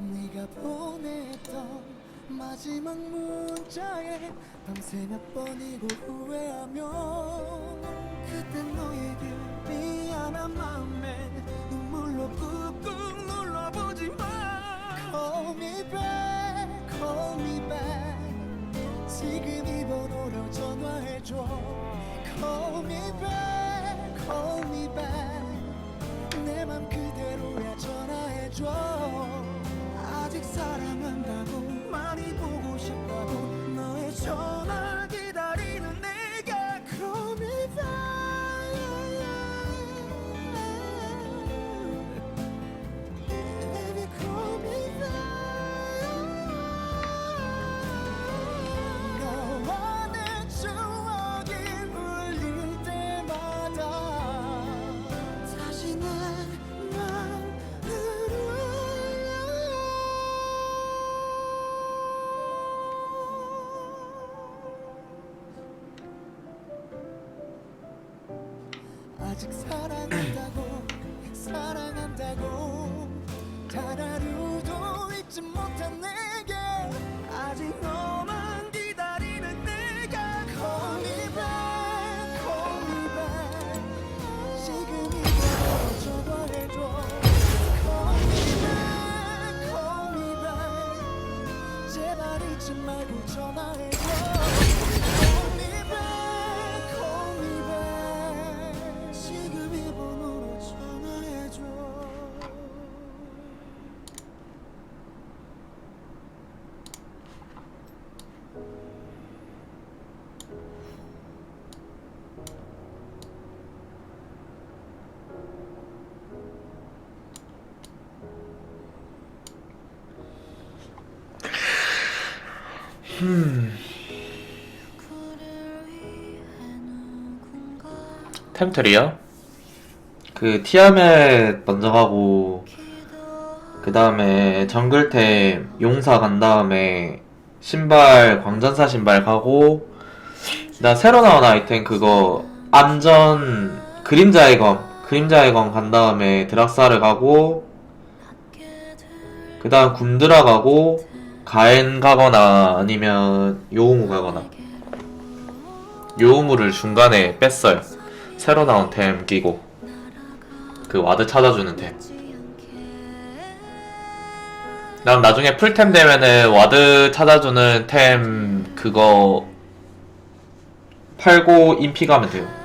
내가 보냈던 마지막 문자에 밤새 몇 번이고 후회하며 그때 너에게 미안한 마음에 눈물로 꾹꾹 눌러보지만 Call me back, call me back. 지금 이 번호로 전화해줘. Call me back, call me back. 내 맘 그대로야 전화해줘 아직 사랑한다고 사랑한다고 단 하루 잊지 말고 전화해줘 템트리요? 그 티아멧 먼저 가고 그 다음에 정글템 용사 간 다음에 신발 광전사 신발 가고 나 새로 나온 아이템 그거 안전 그림자의 검 그림자의 검 간 다음에 드락사를 가고 그 다음 굼드라 가고 가엔 가거나 아니면 요우무 가거나. 요우무를 중간에 뺐어요. 새로 나온 템 끼고. 그 와드 찾아주는 템. 그다음 나중에 풀템 되면은 와드 찾아주는 템 그거 팔고 인피 가면 돼요